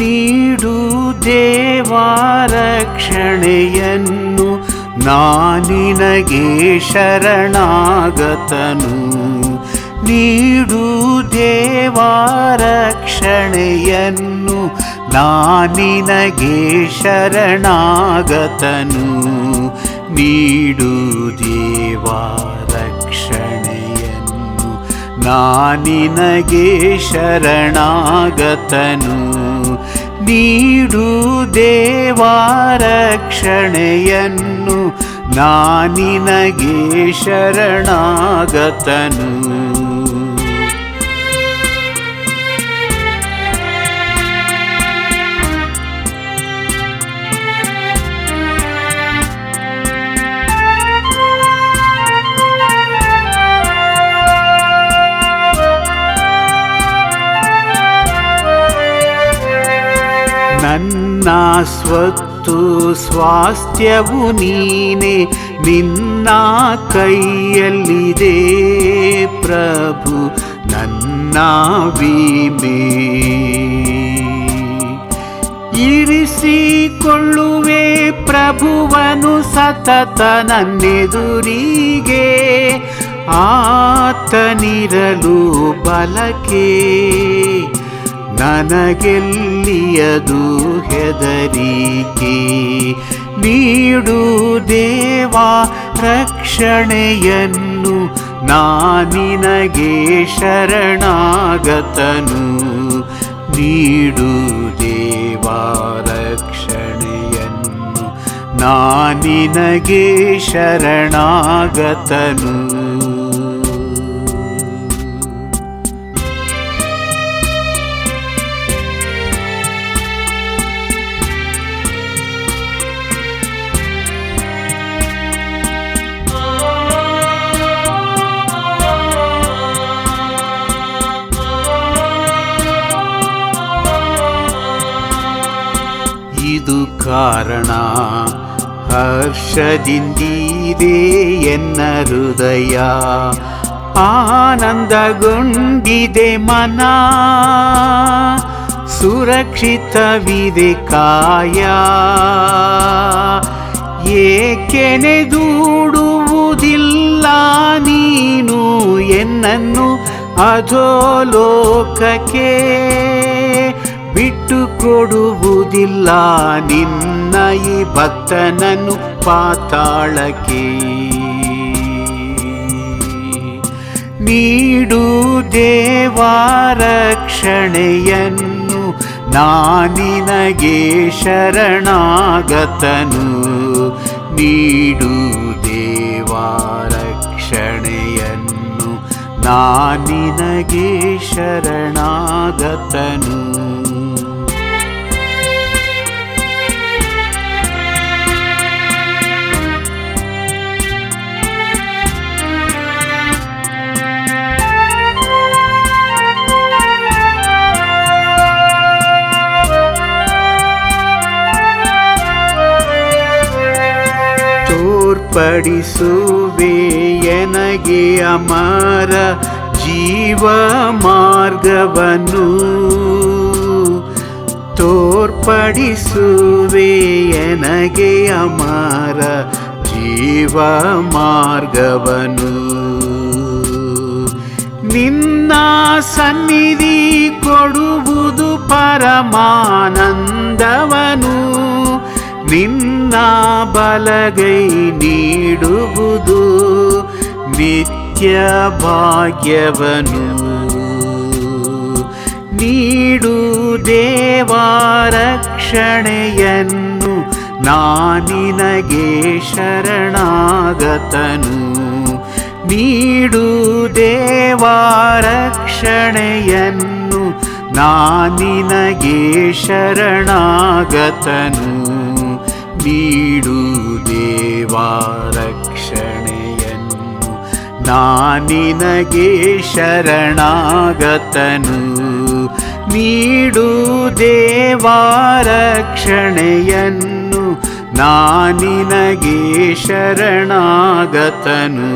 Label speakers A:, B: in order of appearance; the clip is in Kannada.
A: ನೀಡು ದೇವಾರಕ್ಷಣೆಯನ್ನು ನಾನಿನಗೆ ಶರಣಾಗತನು. ನೀಡು ದೇವಾರಕ್ಷಣೆಯನ್ನು ನಾನಿನಗೆ ಶರಣಾಗತನು. ನೀಡು ದೇವಾರಕ್ಷಣೆಯನ್ನು ನಾನಿನಗೆ ಶರಣಾಗತನು. ನೀಡು ದೇವಾರಕ್ಷಣೆಯನ್ನು ನಾನಿನಗೆ ಶರಣಾಗತನು. ನನ್ನ ಸ್ವತ್ತು ಸ್ವಾಸ್ಥ್ಯವು ನೀನೆ, ನಿನ್ನ ಕೈಯಲ್ಲಿದೆ ಪ್ರಭು, ನನ್ನ ವಿಮೆ. ಇರಿಸಿಕೊಳ್ಳುವೆ ಪ್ರಭುವನು ಸತತ ನನ್ನೆದುರಿಗೆ ಆತನಿರಲು ಬಲಕೆ ನನಗೆಲ್ಲಿಯದು ಹೆದರಿಕೆ? ನೀಡು ದೇವಾ ರಕ್ಷಣೆಯನ್ನು ನಾನಿನಗೆ ಶರಣಾಗತನು. ನೀಡು ದೇವಾ ರಕ್ಷಣೆಯನ್ನು ನಾನಿನಗೆ ಶರಣಾಗತನು. ಕಾರಣ ಹರ್ಷದಿಂದೀರೇ ಎನ್ನ ಹೃದಯ. ಆನಂದಗೊಂಡಿದೆ ಮನ. ಸುರಕ್ಷಿತವಿದೆ ಕಾಯ. ಏಕೆನೆ ದೂಡುವುದಿಲ್ಲ ನೀನು ಎನ್ನನ್ನು ಅಧೋಲೋಕಕ್ಕೆ? ಬಿಟ್ಟು ಕೊಡುವುದಿಲ್ಲ ನಿನ್ನ ಈ ಭಕ್ತನನ್ನು ಪಾತಾಳಕ್ಕೆ ನೀಡು ದೇವಾರಕ್ಷಣೆಯನ್ನು ನಾನಿನಗೆ ಶರಣಾಗತನು. ನೀಡು ದೇವಾರಕ್ಷಣೆಯನ್ನು ನಾನಿನಗೆ ಶರಣಾಗತನು. ತೋರ್ಪಡಿಸುವೆ ಎನಗೆ ಅಮರ ಜೀವ ಮಾರ್ಗವನ್ನು ತೋರ್ಪಡಿಸುವೆ ಎನಗೆ ಅಮರ ಜೀವ ಮಾರ್ಗವನು. ನಿನ್ನ ಸನ್ನಿಧಿ ಕೊಡುವುದು ಪರಮಾನಂದವನು. ನಿನ್ನ ಬಲಗೈ ನೀಡುವುದು ನಿತ್ಯ ಭಾಗ್ಯವನು ನೀಡು ದೇವಾರಕ್ಷಣೆಯನ್ನು ನಾನಿನಗೆ ಶರಣಾಗತನು. ನೀಡು ದೇವಾರಕ್ಷಣೆಯನ್ನು ನಾನಿನಗೆ ಶರಣಾಗತನು. ನೀಡು ದೇವಾರಕ್ಷಣೆಯನ್ನು ನಾನಿನಗೆ ಶರಣಾಗತನು. ನೀಡು ದೇವಾರಕ್ಷಣೆಯನ್ನು ನಾನಿನಗೆ ಶರಣಾಗತನು.